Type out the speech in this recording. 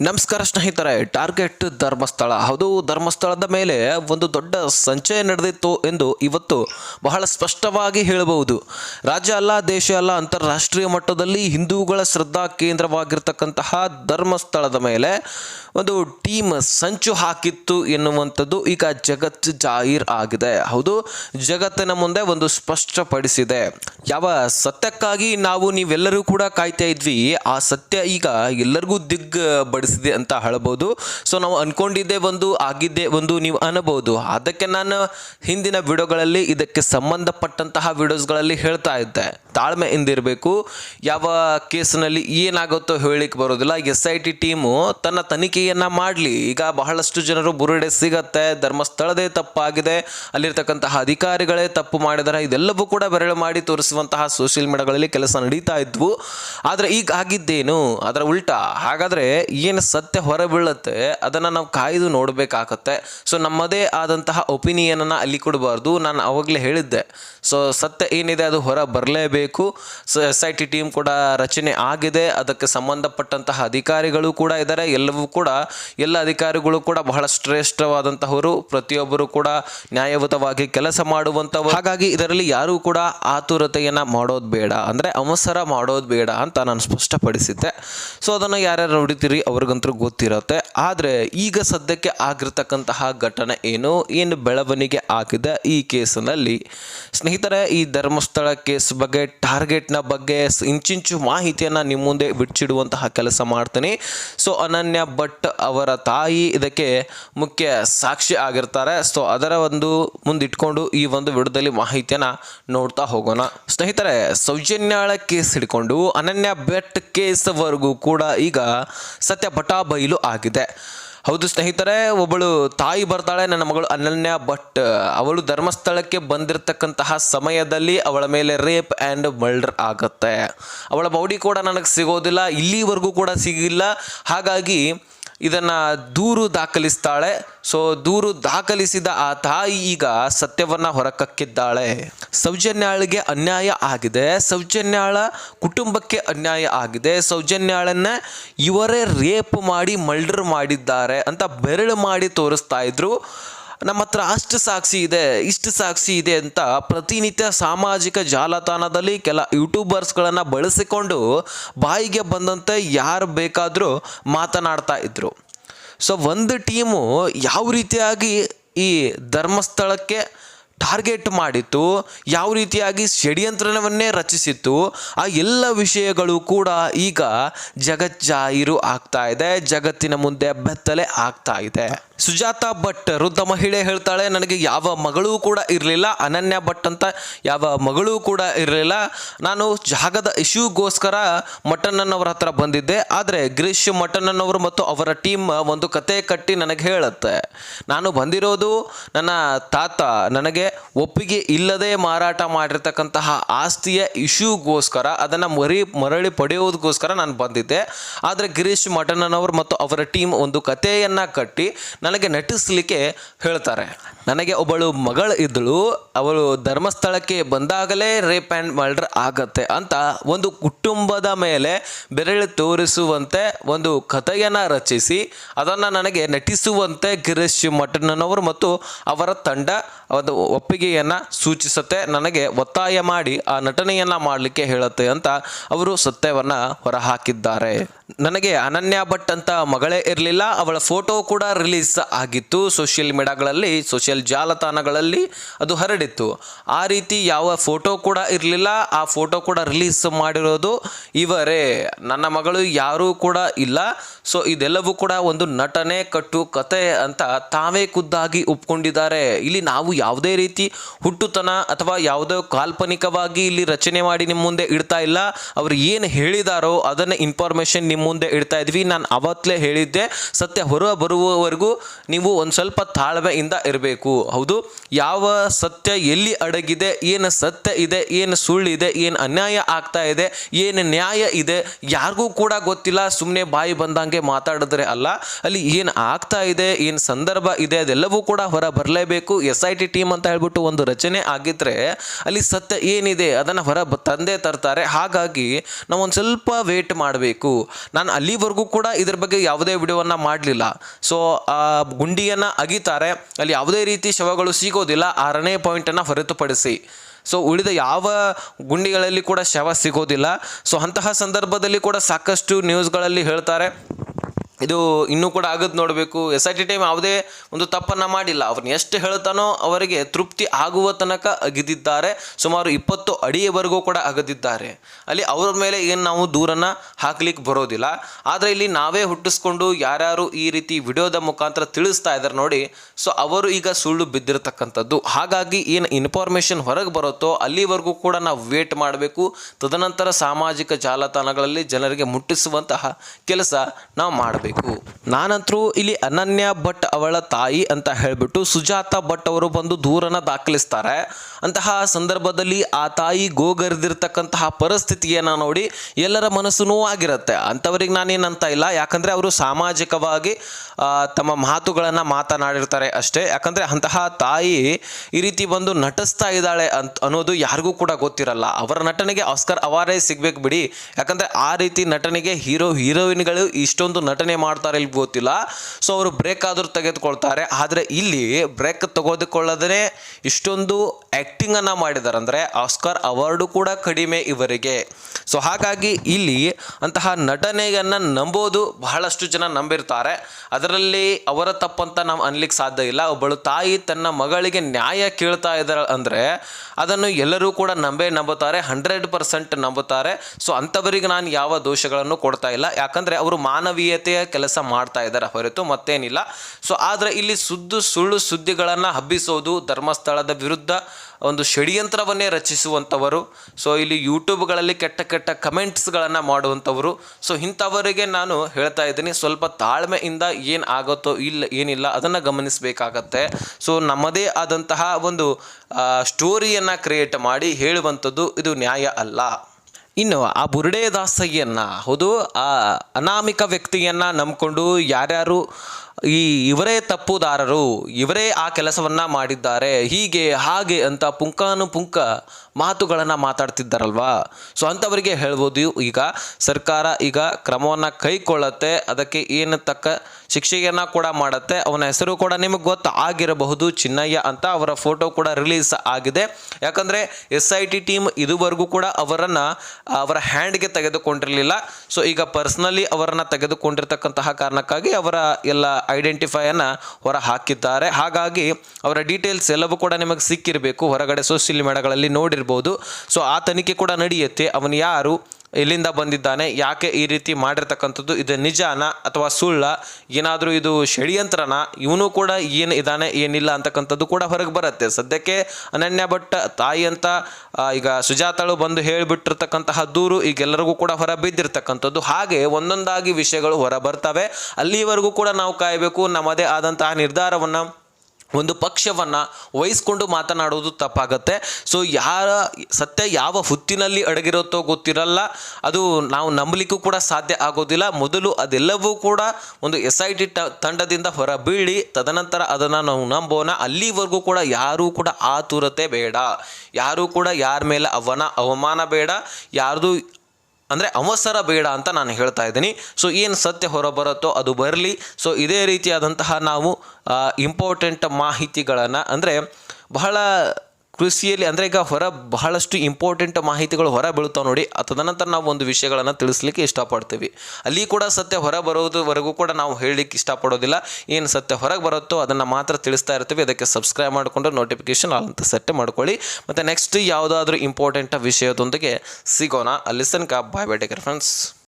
ನಮಸ್ಕಾರ ಸ್ನೇಹಿತರೆ, ಟಾರ್ಗೆಟ್ ಧರ್ಮಸ್ಥಳ. ಹೌದು, ಧರ್ಮಸ್ಥಳದ ಮೇಲೆ ಒಂದು ದೊಡ್ಡ ಸಂಚಯ ನಡೆದಿತ್ತು ಎಂದು ಇವತ್ತು ಬಹಳ ಸ್ಪಷ್ಟವಾಗಿ ಹೇಳಬಹುದು. ರಾಜ್ಯ ಅಲ್ಲ, ದೇಶ ಅಲ್ಲ, ಅಂತಾರಾಷ್ಟ್ರೀಯ ಮಟ್ಟದಲ್ಲಿ ಹಿಂದೂಗಳ ಶ್ರದ್ಧಾ ಕೇಂದ್ರವಾಗಿರ್ತಕ್ಕಂತಹ ಧರ್ಮಸ್ಥಳದ ಮೇಲೆ ಒಂದು ಟೀಮ್ ಸಂಚು ಹಾಕಿತ್ತು ಎನ್ನುವಂಥದ್ದು ಈಗ ಜಗತ್ ಜಾಹೀರ್ ಆಗಿದೆ. ಹೌದು, ಜಗತ್ತಿನ ಮುಂದೆ ಒಂದು ಸ್ಪಷ್ಟಪಡಿಸಿದೆ. ಯಾವ ಸತ್ಯಕ್ಕಾಗಿ ನಾವು ನೀವೆಲ್ಲರೂ ಕೂಡ ಕಾಯ್ತಾ ಇದ್ವಿ, ಆ ಸತ್ಯ ಈಗ ಎಲ್ಲರಿಗೂ ದಿಗ್ ಬಡಿಸಿದೆ ಅಂತ ಹೇಳಬಹುದು. ಸೊ ನಾವು ಅನ್ಕೊಂಡಿದ್ದೆ ಒಂದು, ಆಗಿದ್ದೇ ಒಂದು ನೀವು ಅನ್ನಬಹುದು ಅದಕ್ಕೆ ನಾನು ಹಿಂದಿನ ವಿಡಿಯೋಗಳಲ್ಲಿ ಇದಕ್ಕೆ ಸಂಬಂಧಪಟ್ಟಂತಹ ವಿಡಿಯೋಸ್ಗಳಲ್ಲಿ ಹೇಳ್ತಾ ಇದ್ದೆ. ತಾಳ್ಮೆ ಇರಬೇಕು ಯಾವ ಕೇಸ್ನಲ್ಲಿ ಏನಾಗುತ್ತೋ ಹೇಳಿಕ್ಕೆ ಬರೋದಿಲ್ಲ. ಎಸ್ ಐ ಟಿ ಟೀಮು ತನ್ನ ತನಿಖೆಯನ್ನು ಮಾಡಲಿ. ಈಗ ಬಹಳಷ್ಟು ಜನರು ಬುರುಡೆ ಸಿಗತ್ತೆ, ಧರ್ಮಸ್ಥಳದೇ ತಪ್ಪಾಗಿದೆ, ಅಲ್ಲಿರ್ತಕ್ಕಂತಹ ಅಧಿಕಾರಿಗಳೇ ತಪ್ಪು ಮಾಡಿದರೆ, ಇದೆಲ್ಲವೂ ಕೂಡ ಬೆರಳು ಮಾಡಿ ತೋರಿಸುವಂತಹ ಸೋಷಿಯಲ್ ಮೀಡಿಯಾಗಳಲ್ಲಿ ಕೆಲಸ ನಡೀತಾ ಇದ್ವು. ಆದರೆ ಈಗ ಆಗಿದ್ದೇನು? ಅದರ ಉಲ್ಟಾ. ಹಾಗಾದರೆ ಏನು ಸತ್ಯ ಹೊರಬೀಳುತ್ತೆ ಅದನ್ನು ನಾವು ಕಾಯ್ದು ನೋಡಬೇಕಾಗತ್ತೆ ಸೊ ನಮ್ಮದೇ ಆದಂತಹ ಒಪಿನಿಯನನ್ನು ಅಲ್ಲಿ ಕೊಡಬಾರ್ದು. ನಾನು ಅವಾಗಲೇ ಹೇಳಿದ್ದೆ. ಸೊ ಸತ್ಯ ಏನಿದೆ ಅದು ಹೊರ ಬರಲೇಬೇಕು. ಎಸ್ ಐ ಟಿ ಟೀಮ್ ಕೂಡ ರಚನೆ ಆಗಿದೆ. ಅದಕ್ಕೆ ಸಂಬಂಧಪಟ್ಟಂತಹ ಅಧಿಕಾರಿಗಳು ಕೂಡ ಇದ್ದಾರೆ ಎಲ್ಲವೂ ಕೂಡ, ಎಲ್ಲ ಅಧಿಕಾರಿಗಳು ಕೂಡ ಬಹಳ ಶ್ರೇಷ್ಠವಾದಂತಹವರು. ಪ್ರತಿಯೊಬ್ಬರು ಕೂಡ ನ್ಯಾಯಯುತವಾಗಿ ಕೆಲಸ ಮಾಡುವಂಥವ್ರು ಹಾಗಾಗಿ ಇದರಲ್ಲಿ ಯಾರೂ ಕೂಡ ಆತುರತೆಯನ್ನು ಮಾಡೋದು ಬೇಡ. ಅಂದರೆ ಅವಸರ ಮಾಡೋದು ಬೇಡ ಅಂತ ನಾನು ಸ್ಪಷ್ಟಪಡಿಸಿದ್ದೆ. ಸೊ ಅದನ್ನು ಯಾರ್ಯಾರು ನೋಡಿತೀರಿ ಅವ್ರಿಗಂತೂ ಗೊತ್ತಿರುತ್ತೆ. ಆದರೆ ಈಗ ಸದ್ಯಕ್ಕೆ ಆಗಿರ್ತಕ್ಕಂತಹ ಘಟನೆ ಏನು? ಏನು ಬೆಳವಣಿಗೆ ಆಗಿದೆ ಈ ಕೇಸಿನಲ್ಲಿ? ಸ್ನೇಹಿತರೆ, ಈ ಧರ್ಮಸ್ಥಳ ಕೇಸ್ ಬಗ್ಗೆ, ಟಾರ್ಗೆಟ್ನ ಬಗ್ಗೆ ಇಂಚಿಂಚು ಮಾಹಿತಿಯನ್ನು ನಿಮ್ಮ ಮುಂದೆ ಬಿಚ್ಚಿಡುವಂತಹ ಕೆಲಸ ಮಾಡ್ತೀನಿ. ಸೊ, ಅನನ್ಯ ಭಟ್ ಅವರ ತಾಯಿ ಇದಕ್ಕೆ ಮುಖ್ಯ ಸಾಕ್ಷಿ ಆಗಿರ್ತಾರೆ. ಸೊ, ಅದರ ಒಂದು ಮುಂದಿಟ್ಕೊಂಡು ಈ ಒಂದು ವಿಡದಲ್ಲಿ ಮಾಹಿತಿಯನ್ನು ನೋಡ್ತಾ ಹೋಗೋಣ. ಸ್ನೇಹಿತರೆ, ಸೌಜನ್ಯಾಳ ಕೇಸ್ ಹಿಡ್ಕೊಂಡು ಅನನ್ಯ ಭಟ್ ಕೇಸ್ವರೆಗೂ ಕೂಡ ಈಗ ಸತ್ಯ ಬಟಾಬೈಲು ಆಗಿದೆ. ಹೌದು ಸ್ನೇಹಿತರೆ, ಒಬ್ಬಳು ತಾಯಿ ಬರ್ತಾಳೆ, ನನ್ನ ಮಗಳು ಅನನ್ಯ ಭಟ್ ಅವಳು ಧರ್ಮಸ್ಥಳಕ್ಕೆ ಬಂದಿರತಕ್ಕಂತಹ ಸಮಯದಲ್ಲಿ ಅವಳ ಮೇಲೆ ರೇಪ್ ಆ್ಯಂಡ್ ಮರ್ಡರ್ ಆಗುತ್ತೆ. ಅವಳ ಬೌಡಿ ಕೂಡ ನನಗೆ ಸಿಗೋದಿಲ್ಲ, ಇಲ್ಲಿವರೆಗೂ ಕೂಡ ಸಿಗಿಲ್ಲ. ಹಾಗಾಗಿ ಇದನ್ನು ದೂರು ದಾಖಲಿಸ್ತಾಳೆ. ಸೊ ದೂರು ದಾಖಲಿಸಿದ ಆ ತಾಯಿ ಈಗ ಸತ್ಯವನ್ನು ಹೊರಕಕ್ಕಿದ್ದಾಳೆ. ಸೌಜನ್ಯಾಳಿಗೆ ಅನ್ಯಾಯ ಆಗಿದೆ. ಸೌಜನ್ಯಾಳ ಕುಟುಂಬಕ್ಕೆ ಅನ್ಯಾಯ ಆಗಿದೆ. ಸೌಜನ್ಯಾಳನ್ನ ಇವರೇ ರೇಪ್ ಮಾಡಿ ಮಲ್ಡರ್ ಮಾಡಿದ್ದಾರೆ ಅಂತ ಬೆರಳು ಮಾಡಿ ತೋರಿಸ್ತಾ ಇದ್ರು. ನಮ್ಮ ಹತ್ರ ಅಷ್ಟು ಸಾಕ್ಷಿ ಇದೆ, ಇಷ್ಟು ಸಾಕ್ಷಿ ಇದೆ ಅಂತ ಪ್ರತಿನಿತ್ಯ ಸಾಮಾಜಿಕ ಜಾಲತಾಣದಲ್ಲಿ ಕೆಲ ಯೂಟ್ಯೂಬರ್ಸ್ಗಳನ್ನು ಬಳಸಿಕೊಂಡು ಬಾಯಿಗೆ ಬಂದಂತೆ ಯಾರು ಬೇಕಾದರೂ ಮಾತನಾಡ್ತಾ ಇದ್ರು. ಸೊ, ಒಂದು ಟೀಮು ಯಾವ ರೀತಿಯಾಗಿ ಈ ಧರ್ಮಸ್ಥಳಕ್ಕೆ ಟಾರ್ಗೆಟ್ ಮಾಡಿತ್ತು, ಯಾವ ರೀತಿಯಾಗಿ ಷಡ್ಯಂತ್ರವನ್ನೇ ರಚಿಸಿತ್ತು, ಆ ಎಲ್ಲ ವಿಷಯಗಳು ಕೂಡ ಈಗ ಜಗಜ್ಜಾಹೀರು ಆಗ್ತಾ ಇದೆ, ಜಗತ್ತಿನ ಮುಂದೆ ಬೆತ್ತಲೆ ಆಗ್ತಾ ಇದೆ. ಸುಜಾತ ಭಟ್ ವೃದ್ಧ ಮಹಿಳೆ ಹೇಳ್ತಾಳೆ, ನನಗೆ ಯಾವ ಮಗಳೂ ಕೂಡ ಇರಲಿಲ್ಲ, ಅನನ್ಯ ಭಟ್ ಅಂತ ಯಾವ ಮಗಳೂ ಕೂಡ ಇರಲಿಲ್ಲ. ನಾನು ಜಾಗದ ಇಶ್ಯೂಗೋಸ್ಕರ ಮಟನ್ನನ್ನವರ ಹತ್ರ ಬಂದಿದ್ದೆ. ಆದರೆ ಗಿರೀಶ್ ಮಟನ್ನನ್ನವರು ಮತ್ತು ಅವರ ಟೀಮ್ ಒಂದು ಕತೆ ಕಟ್ಟಿ ನನಗೆ ಹೇಳುತ್ತೆ. ನಾನು ಬಂದಿರೋದು ನನ್ನ ತಾತ ನನಗೆ ಒಪ್ಪಿಗೆ ಇಲ್ಲದೆ ಮಾರಾಟ ಮಾಡಿರ್ತಕ್ಕಂತಹ ಆಸ್ತಿಯ ಇಶ್ಯೂಗೋಸ್ಕರ, ಅದನ್ನು ಮರಿ, ಮರಳಿ ಪಡೆಯೋದಕ್ಕೋಸ್ಕರ ನಾನು ಬಂದಿದ್ದೆ. ಆದರೆ ಗಿರೀಶ್ ಮಟನ್ನನವರು ಮತ್ತು ಅವರ ಟೀಮ್ ಒಂದು ಕಥೆಯನ್ನು ಕಟ್ಟಿ ನನಗೆ ನಟಿಸಲಿಕ್ಕೆ ಹೇಳ್ತಾರೆ. ನನಗೆ ಒಬ್ಬಳು ಮಗಳು ಇದ್ದಳು, ಅವಳು ಧರ್ಮಸ್ಥಳಕ್ಕೆ ಬಂದಾಗಲೇ ರೇಪ್ ಆ್ಯಂಡ್ ಮರ್ಡರ್ ಆಗತ್ತೆ ಅಂತ ಒಂದು ಕುಟುಂಬದ ಮೇಲೆ ಬೆರಳು ತೋರಿಸುವಂತೆ ಒಂದು ಕಥೆಯನ್ನು ರಚಿಸಿ, ಅದನ್ನು ನನಗೆ ನಟಿಸುವಂತೆ ಗಿರೀಶ್ ಮಠಣ್ಣನವರು ಮತ್ತು ಅವರ ತಂಡ ಅದು ಒಪ್ಪಿಗೆಯನ್ನು ಸೂಚಿಸುತ್ತೆ, ನನಗೆ ಒತ್ತಾಯ ಮಾಡಿ ಆ ನಟನೆಯನ್ನು ಮಾಡಲಿಕ್ಕೆ ಹೇಳುತ್ತೆ ಅಂತ ಅವರು ಸತ್ಯವನ್ನು ಹೊರಹಾಕಿದ್ದಾರೆ. ನನಗೆ ಅನನ್ಯ ಭಟ್ ಅಂತ ಮಗಳೇ ಇರಲಿಲ್ಲ, ಅವಳ ಫೋಟೋ ಕೂಡ ರಿಲೀಸ್ ಆಗಿತ್ತು. ಸೋಷಿಯಲ್ ಮೀಡಿಯಾಗಳಲ್ಲಿ, ಸೋಷಿಯಲ್ ಜಾಲತಾಣಗಳಲ್ಲಿ ಅದು ಹರಡಿತ್ತು. ಆ ರೀತಿ ಯಾವ ಫೋಟೋ ಕೂಡ ಇರಲಿಲ್ಲ. ಆ ಫೋಟೋ ಕೂಡ ರಿಲೀಸ್ ಮಾಡಿರೋದು ಇವರೇ. ನನ್ನ ಮಗಳು ಯಾರೂ ಕೂಡ ಇಲ್ಲ. ಸೊ, ಇದೆಲ್ಲವೂ ಕೂಡ ಒಂದು ನಟನೆ ಕಟ್ಟು ಕತೆ ಅಂತ ತಾವೇ ಖುದ್ದಾಗಿ ಒಪ್ಕೊಂಡಿದ್ದಾರೆ. ಇಲ್ಲಿ ನಾವು ಯಾವುದೇ ರೀತಿ ಹುಟ್ಟುತನ ಅಥವಾ ಯಾವುದೋ ಕಾಲ್ಪನಿಕವಾಗಿ ಇಲ್ಲಿ ರಚನೆ ಮಾಡಿ ನಿಮ್ಮ ಮುಂದೆ ಇಡ್ತಾ ಇಲ್ಲ. ಅವ್ರು ಏನು ಹೇಳಿದಾರೋ ಅದನ್ನು ಇನ್ಫಾರ್ಮೇಷನ್ ನಿಮ್ಮ ಮುಂದೆ ಇಡ್ತಾ ಇದ್ವಿ. ನಾನು ಅವತ್ತಲೇ ಹೇಳಿದ್ದೆ. ಸತ್ಯ ಹೊರ ಬರುವವರೆಗೂ ನೀವು ಒಂದು ಸ್ವಲ್ಪ ತಾಳ್ಮೆಯಿಂದ ಇರಬೇಕು. ಹೌದು? ಯಾವ ಸತ್ಯ ಎಲ್ಲಿ ಅಡಗಿದೆ, ಏನು ಸತ್ಯ ಇದೆ, ಏನು ಸುಳ್ಳಿದೆ ಏನು ಅನ್ಯಾಯ ಆಗ್ತಾ ಇದೆ, ಏನು ನ್ಯಾಯ ಇದೆ, ಯಾರಿಗೂ ಕೂಡ ಗೊತ್ತಿಲ್ಲ. ಸುಮ್ಮನೆ ಬಾಯಿ ಬಂದಂಗೆ ಮಾತಾಡಿದ್ರೆ ಅಲ್ಲ, ಅಲ್ಲಿ ಏನು ಆಗ್ತಾ ಇದೆ, ಏನು ಸಂದರ್ಭ ಇದೆ, ಅದೆಲ್ಲವೂ ಕೂಡ ಹೊರ ಬರಲೇಬೇಕು. ಎಸ್ ಐ ಟಿ ಟೀಮ್ ಅಂತ ಹೇಳ್ಬಿಟ್ಟು ಒಂದು ರಚನೆ ಆಗಿದ್ರೆ ಅಲ್ಲಿ ಸತ್ಯ ಏನಿದೆ, ಅದನ್ನು ಹೊರ ತಂದೆ ತರ್ತಾರೆ. ಹಾಗಾಗಿ ನಾವು ಒಂದು ಸ್ವಲ್ಪ ವೇಟ್ ಮಾಡಬೇಕು. ನಾನು ಅಲ್ಲಿವರೆಗೂ ಕೂಡ ಇದ್ರ ಬಗ್ಗೆ ಯಾವುದೇ ವಿಡಿಯೋವನ್ನು ಮಾಡಲಿಲ್ಲ. ಸೊ ಗುಂಡಿಯನ್ನು ಅಗಿತಾರೆ. ಅಲ್ಲಿ ಯಾವುದೇ ರೀತಿ ಶವಗಳು ಸಿಗೋದಿಲ್ಲ. ಆರನೇ ಪಾಯಿಂಟನ್ನು ಹೊರತುಪಡಿಸಿ. ಸೊ ಉಳಿದ ಯಾವ ಗುಂಡಿಗಳಲ್ಲಿ ಕೂಡ ಶವ ಸಿಗೋದಿಲ್ಲ. ಸೊ ಅಂತಹ ಸಂದರ್ಭದಲ್ಲಿ ಕೂಡ ಸಾಕಷ್ಟು ನ್ಯೂಸ್ಗಳಲ್ಲಿ ಹೇಳ್ತಾರೆ. ಇದು ಇನ್ನೂ ಕೂಡ ಆಗದ್ ನೋಡಬೇಕು. ಎಸ್ ಐ ಟಿ ಟೈಮ್ ಯಾವುದೇ ಒಂದು ತಪ್ಪನ್ನು ಮಾಡಿಲ್ಲ. ಅವ್ರನ್ನ ಎಷ್ಟು ಹೇಳ್ತಾನೋ ಅವರಿಗೆ ತೃಪ್ತಿ ಆಗುವ ತನಕ ಅಗಿದಿದ್ದಾರೆ. ಸುಮಾರು ಇಪ್ಪತ್ತು ಅಡಿಯವರೆಗೂ ಕೂಡ ಅಗದಿದ್ದಾರೆ. ಅಲ್ಲಿ ಅವ್ರ ಮೇಲೆ ಏನು ನಾವು ದೂರನ್ನು ಹಾಕ್ಲಿಕ್ಕೆ ಬರೋದಿಲ್ಲ. ಆದರೆ ಇಲ್ಲಿ ನಾವೇ ಹುಟ್ಟಿಸ್ಕೊಂಡು ಯಾರ್ಯಾರು ಈ ರೀತಿ ವಿಡಿಯೋದ ಮುಖಾಂತರ ತಿಳಿಸ್ತಾ ಇದ್ದಾರೆ ನೋಡಿ. ಸೊ ಅವರು ಈಗ ಸುಳ್ಳು ಬಿದ್ದಿರತಕ್ಕಂಥದ್ದು. ಹಾಗಾಗಿ ಏನು ಇನ್ಫಾರ್ಮೇಷನ್ ಹೊರಗೆ ಬರುತ್ತೋ ಅಲ್ಲಿವರೆಗೂ ಕೂಡ ನಾವು ವೇಟ್ ಮಾಡಬೇಕು. ತದನಂತರ ಸಾಮಾಜಿಕ ಜಾಲತಾಣಗಳಲ್ಲಿ ಜನರಿಗೆ ಮುಟ್ಟಿಸುವಂತಹ ಕೆಲಸ ನಾವು ಮಾಡಬೇಕು. ನಾನಂತರೂ ಇಲ್ಲಿ ಅನನ್ಯ ಭಟ್ ಅವಳ ತಾಯಿ ಅಂತ ಹೇಳಿಬಿಟ್ಟು ಸುಜಾತ ಭಟ್ ಅವರು ಬಂದು ದೂರನ ದಾಖಲಿಸ್ತಾರೆ. ಅಂತಹ ಸಂದರ್ಭದಲ್ಲಿ ಆ ತಾಯಿ ಗೋಗರಿದಿರ್ತಕ್ಕಂತಹ ಪರಿಸ್ಥಿತಿಯನ್ನು ನೋಡಿ ಎಲ್ಲರ ಮನಸ್ಸು ನೋವಾಗಿರುತ್ತೆ. ಅಂಥವ್ರಿಗೆ ನಾನೇನಂತ ಇಲ್ಲ. ಯಾಕಂದರೆ ಅವರು ಸಾಮಾಜಿಕವಾಗಿ ತಮ್ಮ ಮಾತುಗಳನ್ನು ಮಾತನಾಡಿರ್ತಾರೆ ಅಷ್ಟೇ. ಯಾಕಂದರೆ ಅಂತಹ ತಾಯಿ ಈ ರೀತಿ ಬಂದು ನಟಿಸ್ತಾ ಇದ್ದಾಳೆ ಅಂತ ಅನ್ನೋದು ಯಾರಿಗೂ ಕೂಡ ಗೊತ್ತಿರಲ್ಲ. ಅವರ ನಟನೆಗೆ ಆಸ್ಕರ್ ಅವಾರೇ ಸಿಗ್ಬೇಕು ಬಿಡಿ. ಯಾಕಂದರೆ ಆ ರೀತಿ ನಟನೆಗೆ ಹೀರೋ, ಹೀರೋಯಿನ್ಗಳು ಇಷ್ಟೊಂದು ನಟನೆ ಮಾಡ್ತಾರೆ ಇಲ್ಲಿ ಗೊತ್ತಿಲ್ಲ. ಸೊ ಅವರು ಬ್ರೇಕ್ ಆದರೂ ತೆಗೆದುಕೊಳ್ತಾರೆ. ಆದರೆ ಇಲ್ಲಿ ಬ್ರೇಕ್ ತೆಗೆದುಕೊಳ್ಳದೇ ಇಷ್ಟೊಂದು ಆ್ಯಕ್ಟಿಂಗನ್ನು ಮಾಡಿದ್ದಾರೆ. ಅಂದರೆ ಆಸ್ಕರ್ ಅವಾರ್ಡು ಕೂಡ ಕಡಿಮೆ ಇವರಿಗೆ. ಸೊ ಹಾಗಾಗಿ ಇಲ್ಲಿ ಅಂತಹ ನಟನೆಯನ್ನು ನಂಬೋದು ಬಹಳಷ್ಟು ಜನ ನಂಬಿರ್ತಾರೆ. ಅದರಲ್ಲಿ ಅವರ ತಪ್ಪಂತ ನಾವು ಅನ್ಲಿಕ್ಕೆ ಸಾಧ್ಯ ಇಲ್ಲ. ಒಬ್ಬಳು ತಾಯಿ ತನ್ನ ಮಗಳಿಗೆ ನ್ಯಾಯ ಕೇಳ್ತಾ ಇದ್ದಾರೆ ಅಂದರೆ ಅದನ್ನು ಎಲ್ಲರೂ ಕೂಡ ನಂಬೇ ನಂಬುತ್ತಾರೆ. ಹಂಡ್ರೆಡ್ ಪರ್ಸೆಂಟ್ ನಂಬುತ್ತಾರೆ. ಸೊ ಅಂಥವರಿಗೆ ನಾನು ಯಾವ ದೋಷಗಳನ್ನು ಕೊಡ್ತಾ ಇಲ್ಲ. ಯಾಕಂದರೆ ಅವರು ಮಾನವೀಯತೆಯ ಕೆಲಸ ಮಾಡ್ತಾ ಇದ್ದಾರೆ ಹೊರತು ಮತ್ತೇನಿಲ್ಲ. ಸೊ ಆದರೆ ಇಲ್ಲಿ ಸುದ್ದು ಸುಳ್ಳು ಸುದ್ದಿಗಳನ್ನು ಹಬ್ಬಿಸೋದು ಧರ್ಮಸ್ಥಳದ ವಿರುದ್ಧ ಒಂದು ಷಡ್ಯಂತ್ರವನ್ನೇ ರಚಿಸುವಂಥವರು. ಸೊ ಇಲ್ಲಿ ಯೂಟ್ಯೂಬ್ಗಳಲ್ಲಿ ಕೆಟ್ಟ ಕೆಟ್ಟ ಕಮೆಂಟ್ಸ್ಗಳನ್ನು ಮಾಡುವಂಥವರು. ಸೊ ಇಂಥವರಿಗೆ ನಾನು ಹೇಳ್ತಾ ಇದ್ದೀನಿ, ಸ್ವಲ್ಪ ತಾಳ್ಮೆಯಿಂದ ಏನು ಆಗುತ್ತೋ ಇಲ್ಲ, ಏನಿಲ್ಲ ಅದನ್ನು ಗಮನಿಸಬೇಕಾಗತ್ತೆ. ಸೊ ನಮ್ಮದೇ ಆದಂತಹ ಒಂದು ಸ್ಟೋರಿಯನ್ನು ಕ್ರಿಯೇಟ್ ಮಾಡಿ ಹೇಳುವಂಥದ್ದು ಇದು ನ್ಯಾಯ ಅಲ್ಲ. ಇನ್ನು ಆ ಬುರುಡೆ ದಾಸಯ್ಯನ್ನ ಹೌದು ಆ ಅನಾಮಿಕ ವ್ಯಕ್ತಿಯನ್ನ ನಂಬಿಕೊಂಡು ಯಾರ್ಯಾರು ಈ ಇವರೇ ತಪ್ಪುದಾರರು, ಇವರೇ ಆ ಕೆಲಸವನ್ನ ಮಾಡಿದ್ದಾರೆ, ಹೀಗೆ, ಹಾಗೆ ಅಂತ ಪುಂಕಾನುಪುಂಕ ಮಾತುಗಳನ್ನು ಮಾತಾಡ್ತಿದ್ದಾರಲ್ವಾ? ಸೊ ಅಂಥವರಿಗೆ ಹೇಳ್ಬೋದು ಈಗ ಸರ್ಕಾರ ಈಗ ಕ್ರಮವನ್ನು ಕೈಕೊಳ್ಳತ್ತೆ, ಅದಕ್ಕೆ ಏನು ತಕ್ಕ ಶಿಕ್ಷೆಯನ್ನು ಕೂಡ ಮಾಡುತ್ತೆ, ಅವನ ಹೆಸರು ಕೂಡ ನಿಮಗೆ ಗೊತ್ತು ಆಗಿರಬಹುದು, ಚಿನ್ನಯ್ಯ ಅಂತ ಅವರ ಫೋಟೋ ಕೂಡ ರಿಲೀಸ್ ಆಗಿದೆ. ಯಾಕಂದರೆ ಎಸ್ ಐ ಟಿ ಟೀಮ್ ಇದುವರೆಗೂ ಕೂಡ ಅವರನ್ನು, ಅವರ ಹ್ಯಾಂಡ್ಗೆ ತೆಗೆದುಕೊಂಡಿರಲಿಲ್ಲ. ಸೊ ಈಗ ಪರ್ಸ್ನಲಿ ಅವರನ್ನು ತೆಗೆದುಕೊಂಡಿರ್ತಕ್ಕಂತಹ ಕಾರಣಕ್ಕಾಗಿ ಅವರ ಎಲ್ಲ ಐಡೆಂಟಿಫೈಯನ್ನು ಹೊರ ಹಾಕಿದ್ದಾರೆ ಹಾಗಾಗಿ ಅವರ ಡೀಟೇಲ್ಸ್ ಎಲ್ಲವೂ ಕೂಡ ನಿಮಗೆ ಸಿಕ್ಕಿರಬೇಕು. ಹೊರಗಡೆ ಸೋಷಿಯಲ್ ಮೀಡಿಯಾಗಳಲ್ಲಿ ನೋಡಿರ್ಬೋದು. ಸೊ ಆ ತನಿಖೆ ಕೂಡ ನಡೆಯುತ್ತೆ. ಅವನು ಯಾರು? ಎಲ್ಲಿಂದ ಬಂದಿದ್ದಾನೆ. ಯಾಕೆ ಈ ರೀತಿ ಮಾಡಿರ್ತಕ್ಕಂಥದ್ದು? ಇದು ನಿಜಾನ ಅಥವಾ ಸುಳ್ಳ? ಏನಾದರೂ ಇದು ಷಡ್ಯಂತ್ರನ? ಇವನು ಕೂಡ ಏನು ಇದ್ದಾನೆ ಏನಿಲ್ಲ ಅಂತಕ್ಕಂಥದ್ದು ಕೂಡ ಹೊರಗೆ ಬರುತ್ತೆ. ಸದ್ಯಕ್ಕೆ ಅನನ್ಯ ಭಟ್ ತಾಯಿ ಅಂತ ಈಗ ಸುಜಾತಳು ಬಂದು ಹೇಳಿಬಿಟ್ಟಿರ್ತಕ್ಕಂತಹ ದೂರು ಈಗೆಲ್ಲರಿಗೂ ಕೂಡ ಹೊರ ಬಿದ್ದಿರ್ತಕ್ಕಂಥದ್ದು. ಹಾಗೆ ಒಂದೊಂದಾಗಿ ವಿಷಯಗಳು ಹೊರ ಬರ್ತವೆ. ಅಲ್ಲಿವರೆಗೂ ಕೂಡ ನಾವು ಕಾಯಬೇಕು. ನಮ್ಮದೇ ಆದಂತಹ ನಿರ್ಧಾರವನ್ನು ಒಂದು ಪಕ್ಷವನ್ನು ವಹಿಸ್ಕೊಂಡು ಮಾತನಾಡೋದು ತಪ್ಪಾಗತ್ತೆ. ಸೊ ಯಾರ ಸತ್ಯ ಯಾವ ಹುತ್ತಿನಲ್ಲಿ ಅಡಗಿರುತ್ತೋ ಗೊತ್ತಿರಲ್ಲ. ಅದು ನಾವು ನಂಬಲಿಕ್ಕೂ ಕೂಡ ಸಾಧ್ಯ ಆಗೋದಿಲ್ಲ. ಮೊದಲು ಅದೆಲ್ಲವೂ ಕೂಡ ಒಂದು ಎಸ್ ಐ ಟಿ ತಂಡದಿಂದ ಹೊರಬೀಳಿ, ತದನಂತರ ಅದನ್ನು ನಾವು ನಂಬೋಣ. ಅಲ್ಲಿವರೆಗೂ ಕೂಡ ಯಾರೂ ಕೂಡ ಆತುರತೆ ಬೇಡ. ಯಾರೂ ಕೂಡ ಯಾರ ಮೇಲೆ ಅವನ ಅವಮಾನ ಬೇಡ. ಯಾರ್ದು ಅಂದರೆ ಅವಸರ ಬೇಡ ಅಂತ ನಾನು ಹೇಳ್ತಾ ಇದ್ದೀನಿ. ಸೊ ಏನು ಸತ್ಯ ಹೊರಬರುತ್ತೋ ಅದು ಬರಲಿ. ಸೊ ಇದೇ ರೀತಿಯಾದಂತಹ ನಾವು ಇಂಪಾರ್ಟೆಂಟ್ ಮಾಹಿತಿಗಳನ್ನು, ಅಂದರೆ ಬಹಳ ಕೃಷಿಯಲ್ಲಿ ಅಂದರೆ ಈಗ ಹೊರ ಬಹಳಷ್ಟು ಇಂಪಾರ್ಟೆಂಟ್ ಮಾಹಿತಿಗಳು ಹೊರ ಬೀಳ್ತಾವೆ ನೋಡಿ ತದನಂತರ ನಾವು ಒಂದು ವಿಷಯಗಳನ್ನು ತಿಳಿಸ್ಲಿಕ್ಕೆ ಇಷ್ಟಪಡ್ತೀವಿ. ಅಲ್ಲಿ ಕೂಡ ಸತ್ಯ ಹೊರ ಬರೋದುವರೆಗೂ ಕೂಡ ನಾವು ಹೇಳಲಿಕ್ಕೆ ಇಷ್ಟಪಡೋದಿಲ್ಲ. ಏನು ಸತ್ಯ ಹೊರಗೆ ಬರುತ್ತೋ ಅದನ್ನು ಮಾತ್ರ ತಿಳಿಸ್ತಾ ಇರ್ತೀವಿ. ಅದಕ್ಕೆ ಸಬ್ಸ್ಕ್ರೈಬ್ ಮಾಡಿಕೊಂಡು ನೋಟಿಫಿಕೇಶನ್ ಅಂತ ಸೆಟ್ ಮಾಡ್ಕೊಳ್ಳಿ. ಮತ್ತು ನೆಕ್ಸ್ಟ್ ಯಾವುದಾದ್ರೂ ಇಂಪಾರ್ಟೆಂಟ್ ವಿಷಯದೊಂದಿಗೆ ಸಿಗೋಣ. ಅಲ್ಲಿ ತನಕ ಬಾಯ್ ಟೇಕರ್ ಫ್ರೆಂಡ್ಸ್